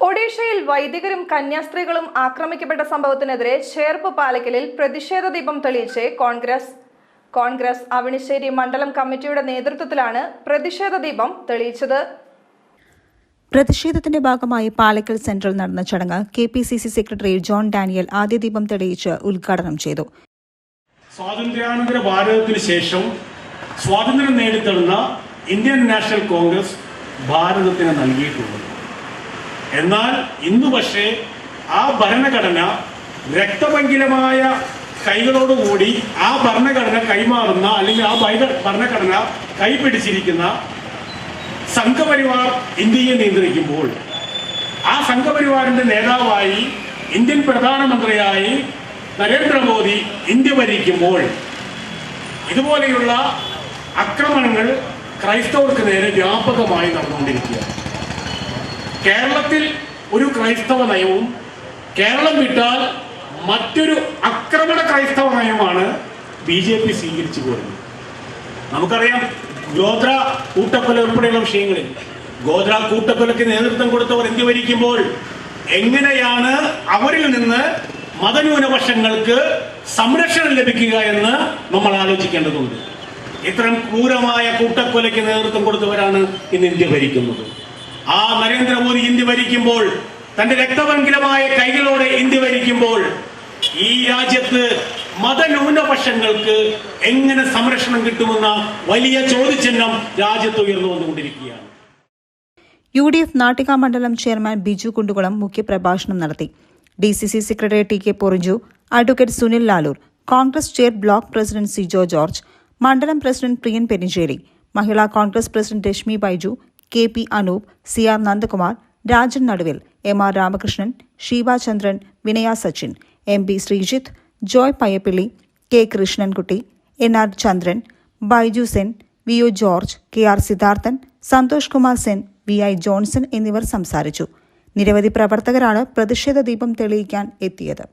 ഒഡീഷയിൽ വൈദികരും കന്യാസ്ത്രീകളും ആക്രമിക്കപ്പെട്ട സംഭവത്തിനെതിരെ ചേർപ്പ് പാലക്കലിൽ പ്രതിഷേധ ദീപം തെളിയിച്ച് കോൺഗ്രസ്. കോൺഗ്രസ് അവണിശ്ശേരി മണ്ഡലം കമ്മിറ്റിയുടെ നേതൃത്വത്തിലാണ് പ്രതിഷേധ ദീപം തെളിയിച്ചത്. പ്രതിഷേധത്തിന്റെ ഭാഗമായി പാലക്കൽ സെൻട്രൽ നടന്ന ചടങ്ങ് K P C C secretary John Daniel ആദ്യ ദീപം തെളിയിച്ച് ഉദ്ഘാടനം ചെയ്തു. സ്വാതന്ത്ര്യാനന്തര ഭാരതത്തിന് ശേഷം സ്വാതന്ത്ര്യം നേടിത്തരുന്ന ഇന്ത്യൻ നാഷണൽ കോൺഗ്രസ് ഭാരതത്തിന് നൽകിയിട്ടുള്ളത്. എന്നാൽ ഇന്ന് പക്ഷേ ആ ഭരണഘടന രക്തപങ്കിലമായ കൈകളോടുകൂടി ആ ഭരണഘടന കൈമാറുന്ന അല്ലെങ്കിൽ ആ ഭരണഘടന കൈപിടിച്ചിരിക്കുന്ന സംഘപരിവാർ ഇന്ത്യയെ നിയന്ത്രിക്കുമ്പോൾ ആ സംഘപരിവാറിന്റെ നേതാവായി ഇന്ത്യൻ പ്രധാനമന്ത്രിയായി നരേന്ദ്രമോദി ഇന്ത്യ ഭരിക്കുമ്പോൾ ഇതുപോലെയുള്ള ആക്രമണങ്ങൾ ക്രൈസ്തവർക്ക് നേരെ വ്യാപകമായി നടന്നുകൊണ്ടിരിക്കുകയാണ്. കേരളത്തിൽ ഒരു ക്രൈസ്തവ നയവും കേരളം വിട്ടാൽ മറ്റൊരു അക്രമണ ക്രൈസ്തവ നയമാണ് ബി ജെ പി സ്വീകരിച്ചു പോരുന്നത്. നമുക്കറിയാം ഗോത്ര കൂട്ടക്കൊല ഉൾപ്പെടെയുള്ള വിഷയങ്ങളിൽ ഗോത്ര കൂട്ടക്കൊലയ്ക്ക് നേതൃത്വം കൊടുത്തവർ ഇന്ത്യ ഭരിക്കുമ്പോൾ എങ്ങനെയാണ് അവരിൽ നിന്ന് മതന്യൂനപക്ഷങ്ങൾക്ക് സംരക്ഷണം ലഭിക്കുക എന്ന് നമ്മൾ ആലോചിക്കേണ്ടതുണ്ട്. ഇത്തരം ക്രൂരമായ കൂട്ടക്കൊലയ്ക്ക് നേതൃത്വം കൊടുത്തവരാണ് ഇന്ന് ഇന്ത്യ ഭരിക്കുന്നത്. ആ നരേന്ദ്രമോദി ഇന്ത്യ ഭരിക്കുമ്പോൾ തന്റെ രക്തപങ്കിലമായ കൈകളോടെ ഇന്ത്യ ഭരിക്കുമ്പോൾ ഈ രാജ്യത്ത് മതന്യൂനപക്ഷങ്ങൾക്ക് എങ്ങനെ സംരക്ഷണം കിട്ടുമെന്ന വലിയ ചോദ്യചിഹ്നം രാജ്യത്ത് ഉയർന്നു വന്നുകൊണ്ടിരിക്കുകയാണ്. യു ഡി എഫ് നാട്ടിക മണ്ഡലം ചെയർമാൻ ബിജു കുണ്ടുകുളം മുഖ്യപ്രഭാഷണം നടത്തി. D C C secretary T K Porinju advocate Sunil Lalur Congress chair block president Sijo George mandalam president Priyan Perinjeri Mahila Congress president Reshmi Baiju K P Anoop C R Nandakumar Rajan Naduvil M R Ramakrishnan Sivachandran Vinaya Sachin M P Sreejith Joy Payyappilly K Krishnankutty N R Chandran Baiju Sen V O George K R Siddharthan Santhosh Kumar Sen V I Johnson എന്നിവർ സംസാരിച്ചു. നിരവധി പ്രവർത്തകരാണ് പ്രതിഷേധ ദീപം തെളിയിക്കാൻ എത്തിയത്.